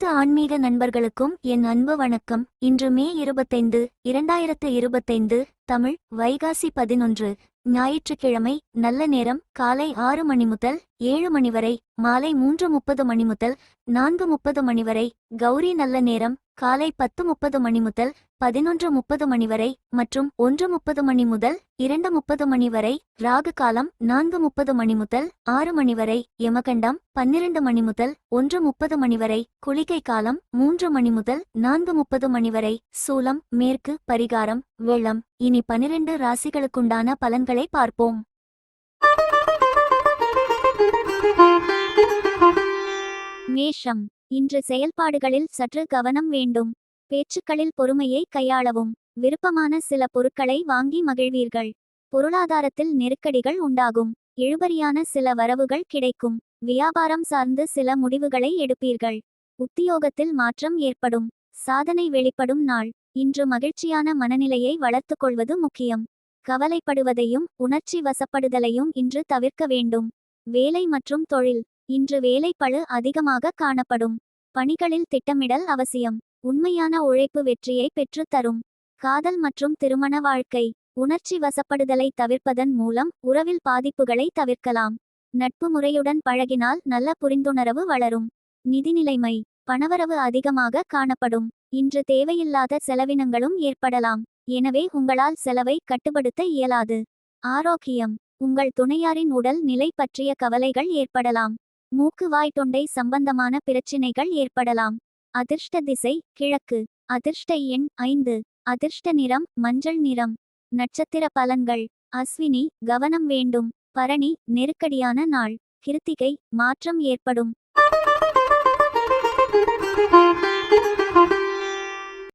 அனைத்து ஆன்மீக நண்பர்களுக்கும் என் அன்பு வணக்கம். இன்று மே இருபத்தைந்து இரண்டாயிரத்து இருபத்தைந்து தமிழ் வைகாசி பதினொன்று ஞாயிற்றுக்கிழமை நல்ல நேரம் காலை ஆறு மணி முதல் ஏழு மணி வரை மாலை மூன்று முப்பது மணி முதல் நான்கு முப்பது மணி வரை கௌரி நல்ல நேரம் காலை பத்து முப்பது மணி முதல் பதினொன்று முப்பது மணி வரை மற்றும் ஒன்று முப்பது மணி முதல் இரண்டு முப்பது மணி வரை ராகு காலம் நான்கு முப்பது மணி முதல் ஆறு மணி வரை யமகண்டம் பன்னிரண்டு மணி முதல் ஒன்று முப்பது மணி வரை குளிகை காலம் மூன்று மணி முதல் நான்கு முப்பது மணி வரை சூலம் மேற்கு பரிகாரம் வெள்ளம் இனி பனிரெண்டு ராசிகளுக்குண்டான பலன்களை பார்ப்போம். மேஷம். இன்று செயல்பாடுகளில் சற்று கவனம் வேண்டும். பேச்சுக்களில் பொறுமையை கையாளவும். விருப்பமான சில பொருட்களை வாங்கி மகிழ்வீர்கள். பொருளாதாரத்தில் நெருக்கடிகள் உண்டாகும். இழுபறியான சில வரவுகள் கிடைக்கும். வியாபாரம் சார்ந்து சில முடிவுகளை எடுப்பீர்கள். உத்தியோகத்தில் மாற்றம் ஏற்படும். சாதனை வெளிப்படும் நாள். இன்று மகிழ்ச்சியான மனநிலையை வளர்த்துக் கொள்வது முக்கியம். கவலைப்படுவதையும் உணர்ச்சி வசப்படுதலையும் இன்று தவிர்க்க வேண்டும். வேலை மற்றும் தொழில். இன்று வேலைப்பழு அதிகமாக காணப்படும். பணிகளில் திட்டமிடல் அவசியம். உண்மையான உழைப்பு வெற்றியை பெற்றுத்தரும் காதல் மற்றும் திருமண வாழ்க்கை. உணர்ச்சி வசப்படுதலை தவிர்ப்பதன் மூலம் உறவில் பாதிப்புகளை தவிர்க்கலாம். நட்பு முறையுடன் பழகினால் நல்ல புரிந்துணர்வு வளரும். நிதிநிலைமை பணவரவு அதிகமாக காணப்படும். இன்று தேவையில்லாத செலவினங்களும் ஏற்படலாம். எனவே உங்களால் செலவை கட்டுப்படுத்த இயலாது. ஆரோக்கியம். உங்கள் துணையாரின் உடல் நிலை பற்றிய கவலைகள் ஏற்படலாம். மூக்கு வாய் தொண்டை சம்பந்தமான பிரச்சினைகள் ஏற்படலாம். அதிர்ஷ்ட திசை கிழக்கு. அதிர்ஷ்ட எண் ஐந்து. அதிர்ஷ்ட நிறம் மஞ்சள் நிறம். நட்சத்திர பலன்கள். அஸ்வினி கவனம் வேண்டும். பரணி நெருக்கடியான நாள். கிருத்திகை மாற்றம் ஏற்படும்.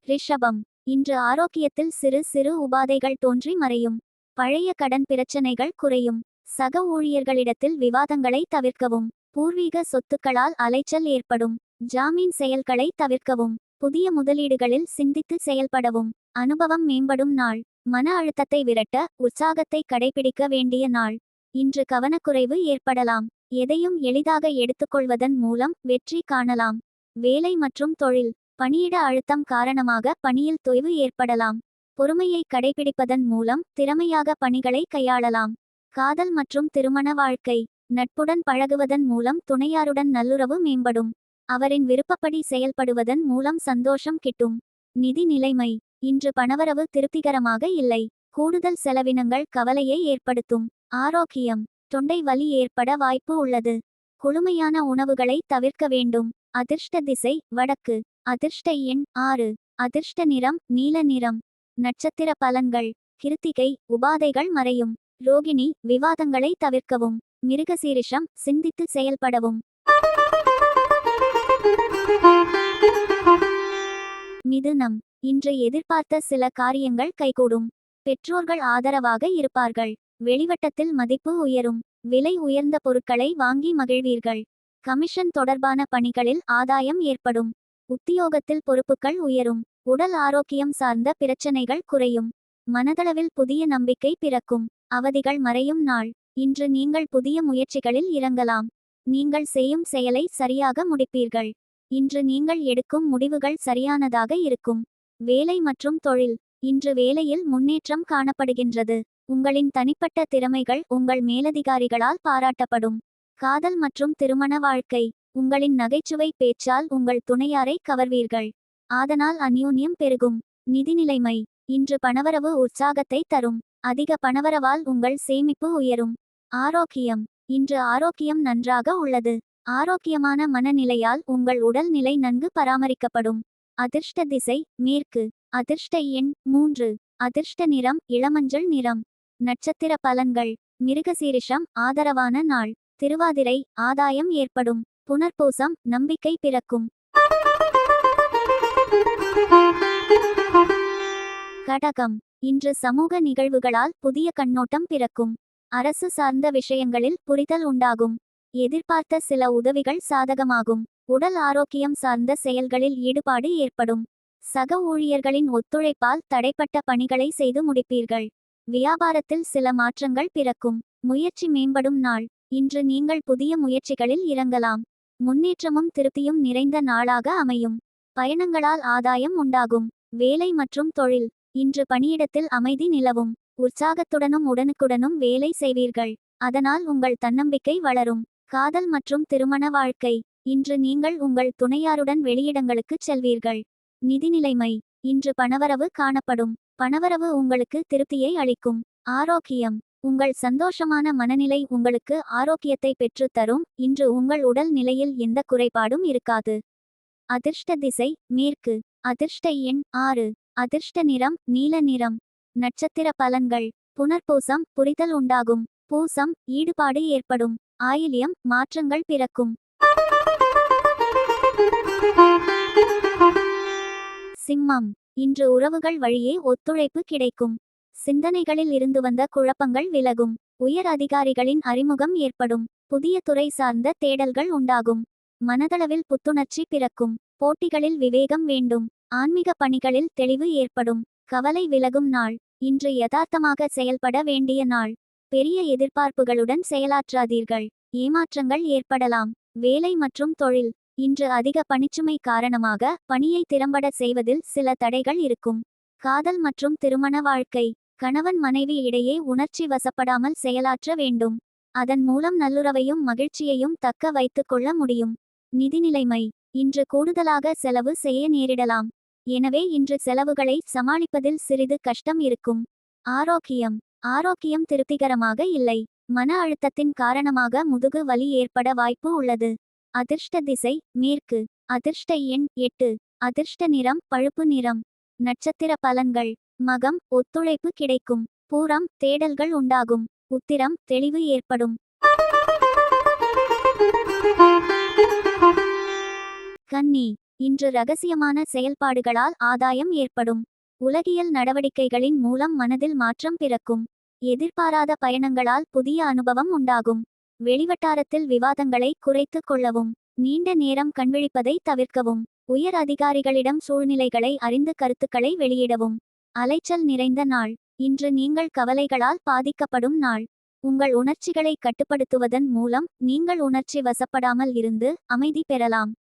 ரிஷபம். இன்று ஆரோக்கியத்தில் சிறு சிறு உபாதைகள் தோன்றி மறையும். பழைய கடன் பிரச்சனைகள் குறையும். சக ஊழியர்களிடத்தில் விவாதங்களை தவிர்க்கவும். பூர்வீக சொத்துக்களால் அலைச்சல் ஏற்படும். ஜாமீன் செயல்களை தவிர்க்கவும். புதிய முதலீடுகளில் சிந்தித்து செயல்படவும். அனுபவம் மேம்படும் நாள். மன அழுத்தத்தை விரட்ட உற்சாகத்தை கடைபிடிக்க வேண்டிய நாள். இன்று கவனக்குறைவு ஏற்படலாம். எதையும் எளிதாக எடுத்துக்கொள்வதன் மூலம் வெற்றி காணலாம். வேலை மற்றும் தொழில். பணியிட அழுத்தம் காரணமாக பணியில் தொய்வு ஏற்படலாம். பொறுமையை கடைபிடிப்பதன் மூலம் திறமையாக பணிகளை கையாளலாம். காதல் மற்றும் திருமண வாழ்க்கை. நட்புடன் பழகுவதன் மூலம் துணையாருடன் நல்லுறவு மேம்படும். அவரின் விருப்பப்படி செயல்படுவதன் மூலம் சந்தோஷம் கிட்டும். நிதி நிலைமை. இன்று பணவரவு திருப்திகரமாக இல்லை. கூடுதல் செலவினங்கள் கவலையை ஏற்படுத்தும். ஆரோக்கியம். தொண்டை வலி ஏற்பட வாய்ப்பு உள்ளது. குளுமையான உணவுகளை தவிர்க்க வேண்டும். அதிர்ஷ்ட திசை. வடக்கு. அதிர்ஷ்ட எண் ஆறு. அதிர்ஷ்ட நிறம். நீல நிறம். நட்சத்திர பலன்கள் கிருத்திகை உபாதைகள் மறையும். ரோகிணி விவாதங்களை தவிர்க்கவும். மிருகசீரிஷம் சிந்தித்து செயல்படவும். மிதுனம் இன்று எதிர்பார்த்த சில காரியங்கள் கைகூடும். பெற்றோர்கள் ஆதரவாக இருப்பார்கள். வெளிவட்டத்தில் மதிப்பு உயரும். விலை உயர்ந்த பொருட்களை வாங்கி மகிழ்வீர்கள். கமிஷன் தொடர்பான பணிகளில் ஆதாயம் ஏற்படும். உத்தியோகத்தில் பொறுப்புகள் உயரும். உடல் ஆரோக்கியம் சார்ந்த பிரச்சனைகள் குறையும். மனதளவில் புதிய நம்பிக்கை பிறக்கும். அவதிகள் மறையும் நாள். இன்று நீங்கள் புதிய முயற்சிகளில் இறங்கலாம். நீங்கள் செய்யும் செயலை சரியாக முடிப்பீர்கள். இன்று நீங்கள் எடுக்கும் முடிவுகள் சரியானதாக இருக்கும். வேலை மற்றும் தொழில். இன்று வேலையில் முன்னேற்றம் காணப்படுகின்றது. உங்களின் தனிப்பட்ட திறமைகள் உங்கள் மேலதிகாரிகளால் பாராட்டப்படும். காதல் மற்றும் திருமண வாழ்க்கை. உங்களின் நகைச்சுவை பேச்சால் உங்கள் துணையாரை கவர்வீர்கள். ஆதனால் அந்யூன்யம் பெருகும். நிதிநிலைமை. இன்று பணவரவு உற்சாகத்தை தரும். அதிக பணவரவால் உங்கள் சேமிப்பு உயரும். ஆரோக்கியம். இன்று ஆரோக்கியம் நன்றாக உள்ளது. ஆரோக்கியமான மனநிலையால் உங்கள் உடல் நிலை நன்கு பராமரிக்கப்படும். அதிர்ஷ்ட திசை. மேற்கு. அதிர்ஷ்ட எண் மூன்று. அதிர்ஷ்ட நிறம் இளமஞ்சள் நிறம். நட்சத்திர பலன்கள். மிருகசீரிஷம். ஆதரவான நாள். திருவாதிரை. ஆதாயம் ஏற்படும். புனர்பூசம் நம்பிக்கை பிறக்கும். கடகம். இன்று சமூக நிகழ்வுகளால் புதிய கண்ணோட்டம் பிறக்கும். அரசு சார்ந்த விஷயங்களில் புரிதல் உண்டாகும். எதிர்பார்த்த சில உதவிகள் சாதகமாகும். உடல் ஆரோக்கியம் சார்ந்த செயல்களில் ஈடுபாடு ஏற்படும். சக ஊழியர்களின் ஒத்துழைப்பால் தடைப்பட்ட பணிகளை செய்து முடிப்பீர்கள். வியாபாரத்தில் சில மாற்றங்கள் பிறக்கும். முயற்சி மேம்படும் நாள். இன்று நீங்கள் புதிய முயற்சிகளில் இறங்கலாம். முன்னேற்றமும் திருப்தியும் நிறைந்த நாளாக அமையும். பயணங்களால் ஆதாயம் உண்டாகும். வேலை மற்றும் தொழில். இன்று பணியிடத்தில் அமைதி நிலவும். உற்சாகத்துடனும் உடனுக்குடனும் வேலை செய்வீர்கள். அதனால் உங்கள் தன்னம்பிக்கை வளரும். காதல் மற்றும் திருமண வாழ்க்கை. இன்று நீங்கள் உங்கள் துணையாருடன் வெளியிடங்களுக்குச் செல்வீர்கள். நிதிநிலைமை. இன்று பணவரவு காணப்படும். பணவரவு உங்களுக்கு திருப்தியை அளிக்கும். ஆரோக்கியம். உங்கள் சந்தோஷமான மனநிலை உங்களுக்கு ஆரோக்கியத்தை பெற்றுத் தரும். இன்று உங்கள் உடல் நிலையில் எந்த குறைபாடும் இருக்காது. அதிர்ஷ்ட திசை மேற்கு. அதிர்ஷ்ட எண் ஆறு. அதிர்ஷ்ட நிறம் நீல நிறம். நட்சத்திர பலன்கள். புனர்பூசம் புரிதல் உண்டாகும். பூசம் ஈடுபாடு ஏற்படும். ஆயிலியம் மாற்றங்கள் பிறக்கும். சிம்மம். இன்று உறவுகள் வழியே ஒத்துழைப்பு கிடைக்கும். சிந்தனைகளில் இருந்து வந்த குழப்பங்கள் விலகும். உயர் அதிகாரிகளின் அறிமுகம் ஏற்படும். புதிய துறை சார்ந்த தேடல்கள் உண்டாகும். மனதளவில் புத்துணர்ச்சி பிறக்கும். போட்டிகளில் விவேகம் வேண்டும். ஆன்மீக பணிகளில் தெளிவு ஏற்படும். கவலை விலகும் நாள். இன்று யதார்த்தமாக செயல்பட வேண்டிய நாள். பெரிய எதிர்பார்ப்புகளுடன் செயலாற்றாதீர்கள். ஏமாற்றங்கள் ஏற்படலாம். வேலை மற்றும் தொழில். இன்று அதிக பணிச்சுமை காரணமாக பணியை திறம்பட செய்வதில் சில தடைகள் இருக்கும். காதல் மற்றும் திருமண வாழ்க்கை. கணவன் மனைவி இடையே உணர்ச்சி வசப்படாமல் செயலாற்ற வேண்டும். அதன் மூலம் நல்லுறவையும் மகிழ்ச்சியையும் தக்க வைத்துக் கொள்ள முடியும். நிதிநிலைமை இன்று கூடுதலாக செலவு செய்ய நேரிடலாம். எனவே இன்று செலவுகளை சமாளிப்பதில் சிறிது கஷ்டம் இருக்கும். ஆரோக்கியம். ஆரோக்கியம் திருப்திகரமாக இல்லை. மன அழுத்தத்தின் காரணமாக முதுகு வலி ஏற்பட வாய்ப்பு உள்ளது. அதிர்ஷ்ட திசை. மேற்கு. அதிர்ஷ்ட எண் எட்டு. அதிர்ஷ்ட நிறம் பழுப்பு நிறம். நட்சத்திர பலன்கள். மகம் ஒத்துழைப்பு கிடைக்கும். பூரம் தேடல்கள் உண்டாகும். உத்திரம் தெளிவு ஏற்படும். கன்னி இன்று ரகசியமான செயல்பாடுகளால் ஆதாயம் ஏற்படும். உலகியல் நடவடிக்கைகளின் மூலம் மனதில் மாற்றம் பிறக்கும். எதிர்பாராத பயணங்களால் புதிய அனுபவம் உண்டாகும். வெளிவட்டாரத்தில் விவாதங்களை குறைத்துக் கொள்ளவும் நீண்ட நேரம் கண்விழிப்பதை தவிர்க்கவும். உயர் அதிகாரிகளிடம் சூழ்நிலைகளை அறிந்து கருத்துக்களை வெளியிடவும். அலைச்சல் நிறைந்த நாள். இன்று நீங்கள் கவலைகளால் பாதிக்கப்படும் நாள். உங்கள் உணர்ச்சிகளை கட்டுப்படுத்துவதன் மூலம் நீங்கள் உணர்ச்சி வசப்படாமல் இருந்து அமைதி பெறலாம்.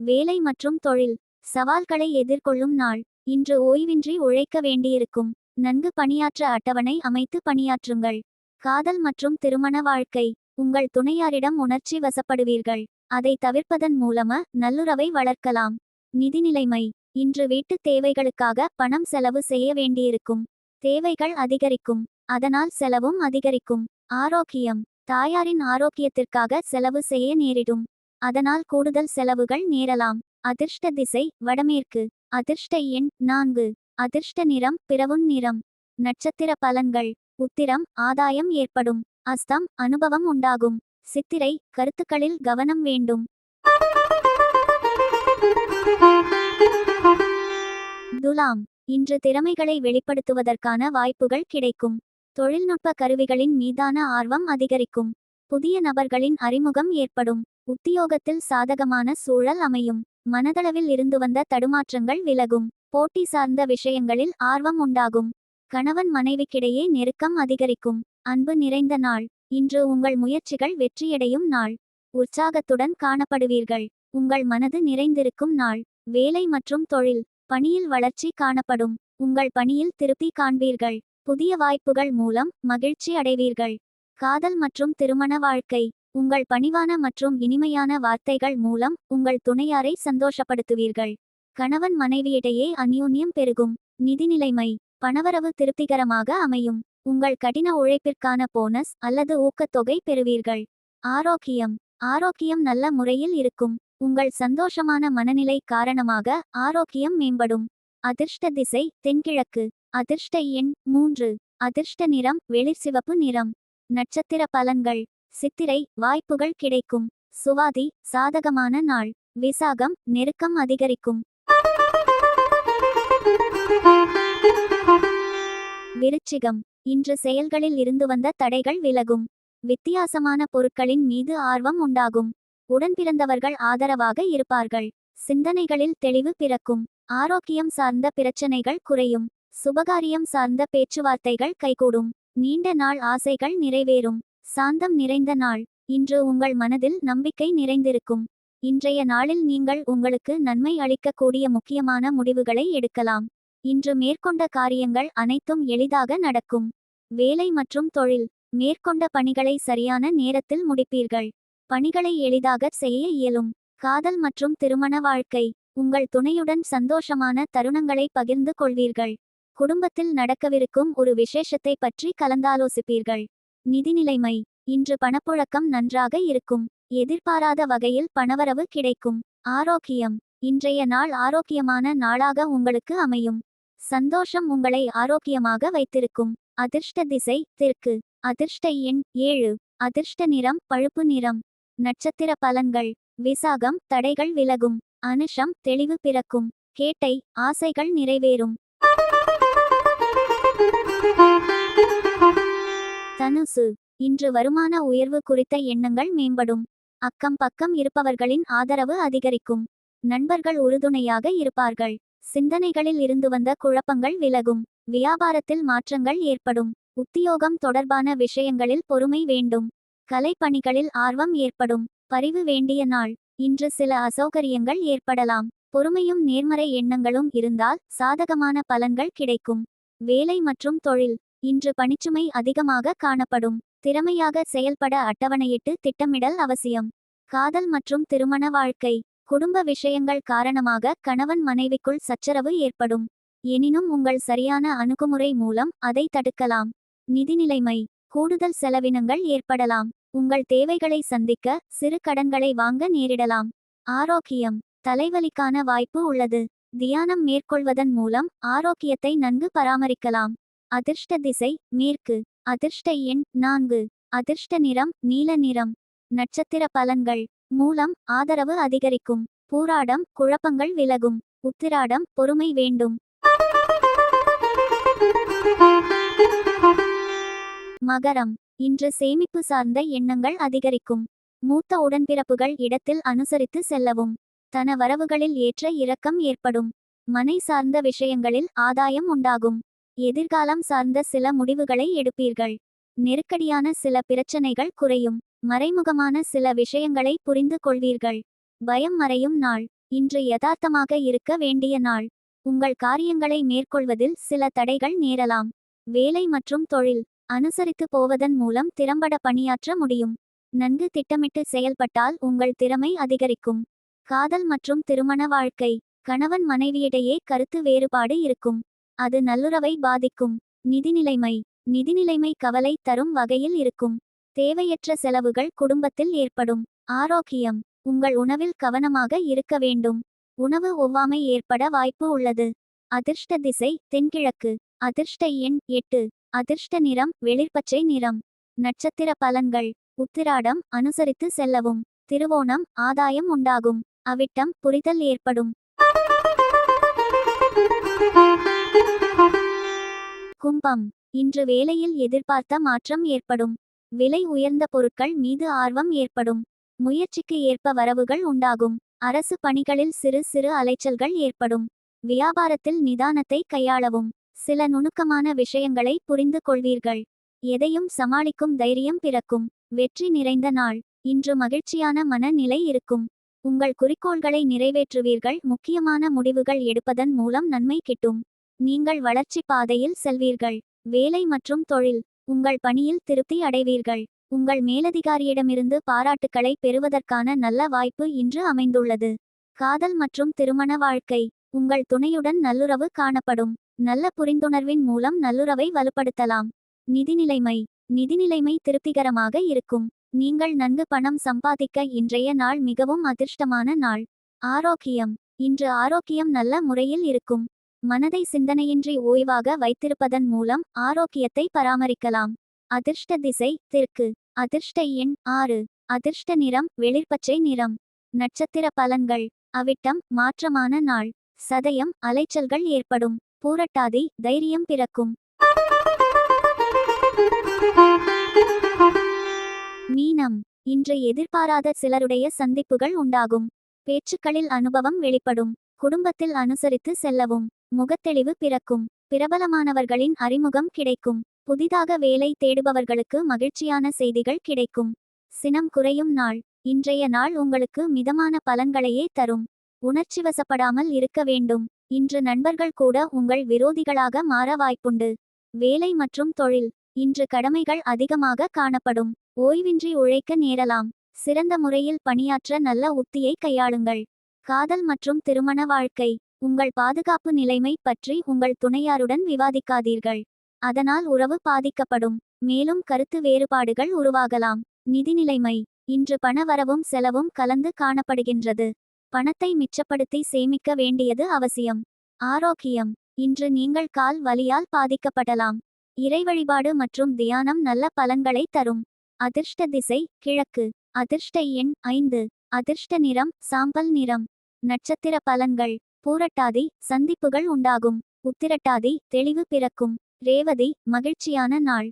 வேலை மற்றும் தொழில். சவால்களை எதிர்கொள்ளும் நாள். இன்று ஓய்வின்றி உழைக்க வேண்டியிருக்கும். நன்கு பணியாற்ற அட்டவணை அமைத்து பணியாற்றுங்கள். காதல் மற்றும் திருமண வாழ்க்கை. உங்கள் துணையாரிடம் உணர்ச்சி வசப்படுவீர்கள். அதை தவிர்ப்பதன் மூலம நல்லுறவை வளர்க்கலாம். நிதி நிலைமை. இன்று வீட்டு தேவைகளுக்காக பணம் செலவு செய்ய வேண்டியிருக்கும். தேவைகள் அதிகரிக்கும். அதனால் செலவும் அதிகரிக்கும். ஆரோக்கியம். தாயாரின் ஆரோக்கியத்திற்காக செலவு செய்ய நேரிடும். அதனால் கூடுதல் செலவுகள் நேரலாம். அதிர்ஷ்ட திசை வடமேற்கு. அதிர்ஷ்ட எண் நான்கு. அதிர்ஷ்ட நிறம் பிறவும் நிறம். நட்சத்திர பலன்கள். உத்திரம் ஆதாயம் ஏற்படும். அஸ்தம் அனுபவம் உண்டாகும். சித்திரை கருத்துக்களில் கவனம் வேண்டும். துலாம் இன்று திறமைகளை வெளிப்படுத்துவதற்கான வாய்ப்புகள் கிடைக்கும். தொழில்நுட்ப கருவிகளின் மீதான ஆர்வம் அதிகரிக்கும். புதிய நபர்களின் அறிமுகம் ஏற்படும். உத்தியோகத்தில் சாதகமான சூழல் அமையும். மனதளவில் இருந்து வந்த தடுமாற்றங்கள் விலகும். போட்டி சார்ந்த விஷயங்களில் ஆர்வம் உண்டாகும். கணவன் மனைவிக்கிடையே நெருக்கம் அதிகரிக்கும். அன்பு நிறைந்த நாள். இன்று உங்கள் முயற்சிகள் வெற்றியடையும் நாள். உற்சாகத்துடன் காணப்படுவீர்கள். உங்கள் மனது நிறைந்திருக்கும் நாள். வேலை மற்றும் தொழில். பணியில் வளர்ச்சி காணப்படும். உங்கள் பணியில் திருப்தி காண்பீர்கள். புதிய வாய்ப்புகள் மூலம் மகிழ்ச்சி அடைவீர்கள். காதல் மற்றும் திருமண வாழ்க்கை. உங்கள் பணிவான மற்றும் இனிமையான வார்த்தைகள் மூலம் உங்கள் துணையாரை சந்தோஷப்படுத்துவீர்கள். கணவன் மனைவியிடையே அந்யோன்யம் பெருகும். நிதிநிலைமை பணவரவு திருப்திகரமாக அமையும். உங்கள் கடின உழைப்பிற்கான போனஸ் அல்லது ஊக்கத்தொகை பெறுவீர்கள். ஆரோக்கியம். ஆரோக்கியம் நல்ல முறையில் இருக்கும். உங்கள் சந்தோஷமான மனநிலை காரணமாக ஆரோக்கியம் மேம்படும். அதிர்ஷ்ட திசை தென்கிழக்கு. அதிர்ஷ்ட எண் மூன்று. அதிர்ஷ்ட நிறம் வெளிர்சிவப்பு நிறம். நட்சத்திர பலன்கள். சித்திரை வாய்ப்புகள் கிடைக்கும். சுவாதி சாதகமான நாள். விசாகம் நெருக்கம் அதிகரிக்கும். விருச்சிகம். இன்று செயல்களில் இருந்து வந்த தடைகள் விலகும். வித்தியாசமான பொருட்களின் மீது ஆர்வம் உண்டாகும். உடன்பிறந்தவர்கள் ஆதரவாக இருப்பார்கள். சிந்தனைகளில் தெளிவு பிறக்கும். ஆரோக்கியம் சார்ந்த பிரச்சனைகள் குறையும். சுபகாரியம் சார்ந்த பேச்சுவார்த்தைகள் கைகூடும். நீண்ட நாள் ஆசைகள் நிறைவேறும். சாந்தம் நிறைந்த நாள். இன்று உங்கள் மனதில் நம்பிக்கை நிறைந்திருக்கும். இன்றைய நாளில் நீங்கள் உங்களுக்கு நன்மை அளிக்கக்கூடிய முக்கியமான முடிவுகளை எடுக்கலாம். இன்று மேற்கொண்ட காரியங்கள் அனைத்தும் எளிதாக நடக்கும். வேலை மற்றும் தொழில். மேற்கொண்ட பணிகளை சரியான நேரத்தில் முடிப்பீர்கள். பணிகளை எளிதாக செய்ய இயலும். காதல் மற்றும் திருமண வாழ்க்கை. உங்கள் துணையுடன் சந்தோஷமான தருணங்களை பகிர்ந்து கொள்வீர்கள். குடும்பத்தில் நடக்கவிருக்கும் ஒரு விசேஷத்தை பற்றி கலந்தாலோசிப்பீர்கள். நிதிநிலைமை இன்று பணப்புழக்கம் நன்றாக இருக்கும். எதிர்பாராத வகையில் பணவரவு கிடைக்கும். ஆரோக்கியம். இன்றைய நாள் ஆரோக்கியமான நாளாக உங்களுக்கு அமையும். சந்தோஷம் உங்களை ஆரோக்கியமாக வைத்திருக்கும். அதிர்ஷ்ட திசை தெற்கு. அதிர்ஷ்ட எண் ஏழு. அதிர்ஷ்ட நிறம் பழுப்பு நிறம். நட்சத்திர பலன்கள். விசாகம் தடைகள் விலகும். அனுஷம் தெளிவு பிறக்கும். கேட்டை ஆசைகள் நிறைவேறும். தனுசு. இன்று வருமான உயர்வு குறித்த எண்ணங்கள் மேம்படும். அக்கம் பக்கம் இருப்பவர்களின் ஆதரவு அதிகரிக்கும். நண்பர்கள் உறுதுணையாக இருப்பார்கள். சிந்தனைகளில் இருந்து வந்த குழப்பங்கள் விலகும். வியாபாரத்தில் மாற்றங்கள் ஏற்படும். உத்தியோகம் தொடர்பான விஷயங்களில் பொறுமை வேண்டும். கலைப்பணிகளில் ஆர்வம் ஏற்படும். பரிவு வேண்டிய நாள். இன்று சில அசௌகரியங்கள் ஏற்படலாம். பொறுமையும் நேர்மறை எண்ணங்களும் இருந்தால் சாதகமான பலன்கள் கிடைக்கும். வேலை மற்றும் தொழில். இன்று பணிச்சுமை அதிகமாக காணப்படும். திறமையாக செயல்பட அட்டவணையிட்டு திட்டமிடல் அவசியம். காதல் மற்றும் திருமண வாழ்க்கை. குடும்ப விஷயங்கள் காரணமாக கணவன் மனைவிக்குள் சச்சரவு ஏற்படும். எனினும் உங்கள் சரியான அணுகுமுறை மூலம் அதை தடுக்கலாம். நிதிநிலைமை. கூடுதல் செலவினங்கள் ஏற்படலாம். உங்கள் தேவைகளை சந்திக்க சிறு கடன்களை வாங்க நேரிடலாம். ஆரோக்கியம். தலைவலிக்கான வாய்ப்பு உள்ளது. தியானம் மேற்கொள்வதன் மூலம் ஆரோக்கியத்தை நன்கு பராமரிக்கலாம். அதிர்ஷ்ட திசை. மேற்கு. அதிர்ஷ்ட எண் நான்கு. அதிர்ஷ்ட நிறம் நீல நிறம். நட்சத்திர பலன்கள். மூலம் ஆதரவு அதிகரிக்கும். பூராடம் குழப்பங்கள் விலகும். உத்திராடம் பொறுமை வேண்டும். மகரம். இன்று சேமிப்பு சார்ந்த எண்ணங்கள் அதிகரிக்கும். மூத்த உடன்பிறப்புகள் இடத்தில் அனுசரித்து செல்லவும். தன வரவுகளில் ஏற்ற இரக்கம் ஏற்படும். மனை சார்ந்த விஷயங்களில் ஆதாயம் உண்டாகும். எதிர்காலம் சார்ந்த சில முடிவுகளை எடுப்பீர்கள். நெருக்கடியான சில பிரச்சனைகள் குறையும். மறைமுகமான சில விஷயங்களை புரிந்து கொள்வீர்கள். பயம் மறையும் நாள். இன்று யதார்த்தமாக இருக்க வேண்டிய நாள். உங்கள் காரியங்களை மேற்கொள்வதில் சில தடைகள் நேரலாம். வேலை மற்றும் தொழில். அனுசரித்து போவதன் மூலம் திறம்பட பணியாற்ற முடியும். நன்கு திட்டமிட்டு செயல்பட்டால் உங்கள் திறமை அதிகரிக்கும். காதல் மற்றும் திருமண வாழ்க்கை. கணவன் மனைவியிடையே கருத்து வேறுபாடு இருக்கும். அது நல்லுறவை பாதிக்கும். நிதிநிலைமை நிதிநிலைமை கவலை தரும் வகையில் இருக்கும். தேவையற்ற செலவுகள் குடும்பத்தில் ஏற்படும். ஆரோக்கியம். உங்கள் உணவில் கவனமாக இருக்க வேண்டும். உணவு ஒவ்வாமை ஏற்பட வாய்ப்பு உள்ளது. அதிர்ஷ்ட திசை தென்கிழக்கு. அதிர்ஷ்ட எண் எட்டு. அதிர்ஷ்ட நிறம் வெளிர்பச்சை நிறம். நட்சத்திர பலன்கள். உத்திராடம் அனுசரித்து செல்லவும். திருவோணம் ஆதாயம் உண்டாகும். அவிட்டம் புரிதல் ஏற்படும். கும்பம். இன்று வேலையில் எதிர்பார்த்த மாற்றம் ஏற்படும். விலை உயர்ந்த பொருட்கள் மீது ஆர்வம் ஏற்படும். முயற்சிக்கு ஏற்ப வரவுகள் உண்டாகும். அரசு பணிகளில் சிறு சிறு அலைச்சல்கள் ஏற்படும். வியாபாரத்தில் நிதானத்தை கையாளவும். சில நுணுக்கமான விஷயங்களை புரிந்து கொள்வீர்கள். எதையும் சமாளிக்கும் தைரியம் பிறக்கும். வெற்றி நிறைந்த நாள். இன்று மகிழ்ச்சியான மனநிலை இருக்கும். உங்கள் குறிக்கோள்களை நிறைவேற்றுவீர்கள். முக்கியமான முடிவுகள் எடுப்பதன் மூலம் நன்மை கிட்டும். நீங்கள் வளர்ச்சி பாதையில் செல்வீர்கள். வேலை மற்றும் தொழில். உங்கள் பணியில் திருப்தி அடைவீர்கள். உங்கள் மேலதிகாரியிடமிருந்து பாராட்டுக்களை பெறுவதற்கான நல்ல வாய்ப்பு இன்று அமைந்துள்ளது. காதல் மற்றும் திருமண வாழ்க்கை. உங்கள் துணையுடன் நல்லுறவு காணப்படும். நல்ல புரிந்துணர்வின் மூலம் நல்லுறவை வலுப்படுத்தலாம். நிதிநிலைமை. நிதிநிலைமை திருப்திகரமாக இருக்கும். நீங்கள் நன்கு பணம் சம்பாதிக்க இன்றைய நாள் மிகவும் அதிர்ஷ்டமான நாள். ஆரோக்கியம். இன்று ஆரோக்கியம் நல்ல முறையில் இருக்கும். மனதை சிந்தனையின்றி ஓய்வாக வைத்திருப்பதன் மூலம் ஆரோக்கியத்தை பராமரிக்கலாம். அதிர்ஷ்ட திசை தெற்கு. அதிர்ஷ்ட எண் ஆறு. அதிர்ஷ்ட நிறம் வெளிர்பச்சை நிறம். நட்சத்திர பலன்கள். அவிட்டம் மாற்றமான நாள். சதயம் அலைச்சல்கள் ஏற்படும். பூரட்டாதி தைரியம் பிறக்கும். மீனம். இன்று எதிர்பாராத சிலருடைய சந்திப்புகள் உண்டாகும். பேச்சுக்களில் அனுபவம் வெளிப்படும். குடும்பத்தில் அனுசரித்து செல்லவும். முகத்தெளிவு பிறக்கும். பிரபலமானவர்களின் அறிமுகம் கிடைக்கும். புதிதாக வேலை தேடுபவர்களுக்கு மகிழ்ச்சியான செய்திகள் கிடைக்கும். சினம் குறையும் நாள். இன்றைய நாள் உங்களுக்கு மிதமான பலன்களையே தரும். உணர்ச்சிவசப்படாமல் இருக்க வேண்டும். இன்று நண்பர்கள் கூட உங்கள் விரோதிகளாக மாற வாய்ப்புண்டு. வேலை மற்றும் தொழில். இன்று கடமைகள் அதிகமாக காணப்படும். ஓய்வின்றி உழைக்க நேரலாம். சிறந்த முறையில் பணியாற்ற நல்ல உத்தியை கையாளுங்கள். காதல் மற்றும் திருமண வாழ்க்கை. உங்கள் பாதுகாப்பு நிலைமை பற்றி உங்கள் துணையாருடன் விவாதிக்காதீர்கள். அதனால் உறவு பாதிக்கப்படும். மேலும் கருத்து வேறுபாடுகள் உருவாகலாம். நிதி நிலைமை. இன்று பண வரவும் செலவும் கலந்து காணப்படுகின்றது. பணத்தை மிச்சப்படுத்தி சேமிக்க வேண்டியது அவசியம். ஆரோக்கியம். இன்று நீங்கள் கால் வலியால் பாதிக்கப்படலாம். இறை வழிபாடு மற்றும் தியானம் நல்ல பலன்களை தரும். அதிர்ஷ்ட திசை கிழக்கு. அதிர்ஷ்ட எண் ஐந்து. அதிர்ஷ்ட நிறம் சாம்பல் நிறம். நட்சத்திர பலன்கள். பூரட்டாதி சந்திப்புகள் உண்டாகும். உத்திரட்டாதி தெளிவு பிறக்கும். ரேவதி மகிழ்ச்சியான நாள்.